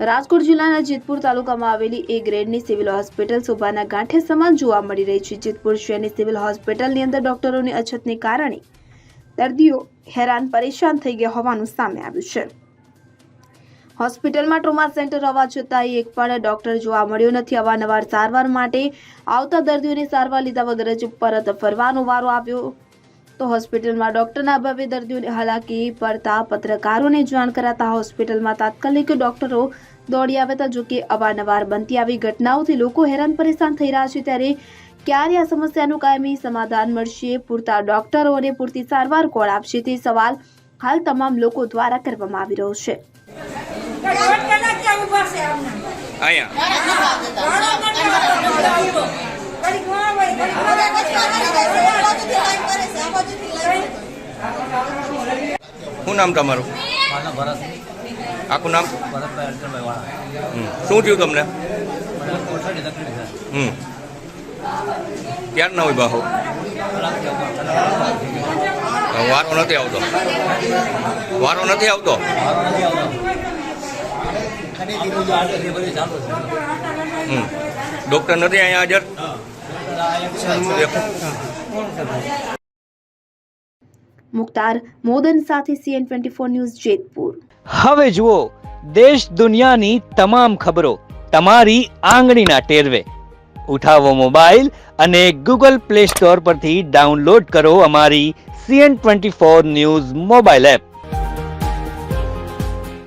રાજકોટ જિલ્લાના જેતપુર તાલુકામાં આવેલી એ ગ્રેડની સિવિલ હોસ્પિટલ શોભાના ગાંઠે સમાન જોવા મળી રહી છે. જેતપુર શહેરની સિવિલ હોસ્પિટલની અંદર ડોક્ટરોની અછતને કારણે દર્દીઓ હેરાન, પરેશાન થઈ ગયા હોવાનું સામે આવ્યું છે. હોસ્પિટલમાં ટ્રોમા સેન્ટર હોવા છતાં એક પણ ડોક્ટર જોવા મળ્યો નથી. અવારનવાર સારવાર માટે આવતા દર્દીઓને સારવાર લીધા વગર જ પરત ફરવાનો વારો આવ્યો. તો હોસ્પિટલમાં ડોક્ટરના અભાવે દર્દીઓને હાલાકી પડતા પત્રકારોને જાણ કરાતા હોસ્પિટલમાં તાત્કાલિક ડોક્ટરો દોડી આવ્યા હતા જોકે અવારનવાર બનતી આવી ઘટનાઓથી લોકો હેરાન પરેશાન થઈ રહ્યા છે. ત્યારે ક્યારે આ સમસ્યાનું કાયમી સમાધાન મળશે? પૂરતા ડોક્ટરો અને પૂરતી સારવાર કોણ આપશે? તે સવાલ હાલ તમામ લોકો દ્વારા કરવામાં આવી રહ્યો છે. અહીંયા. શું નામ તમારું? આખું નામ. શું થયું તમને? હમ. ક્યારે ના હોય બાહો? વારો નથી આવતો. વારો નથી આવતો? હમ. ડૉક્ટર નથી અહીંયા હાજર. મુખ્તાર મોદન સાથે CN twenty four news Jetpur. હવે જુઓ, દેશ દુનિયાની તમામ ખબરો તમારી આંગળીના ટેરવે. ઉઠાવો મોબાઈલ અને ગૂગલ પ્લે સ્ટોર પરથી ડાઉનલોડ કરો અમારી CN twenty four news mobile app.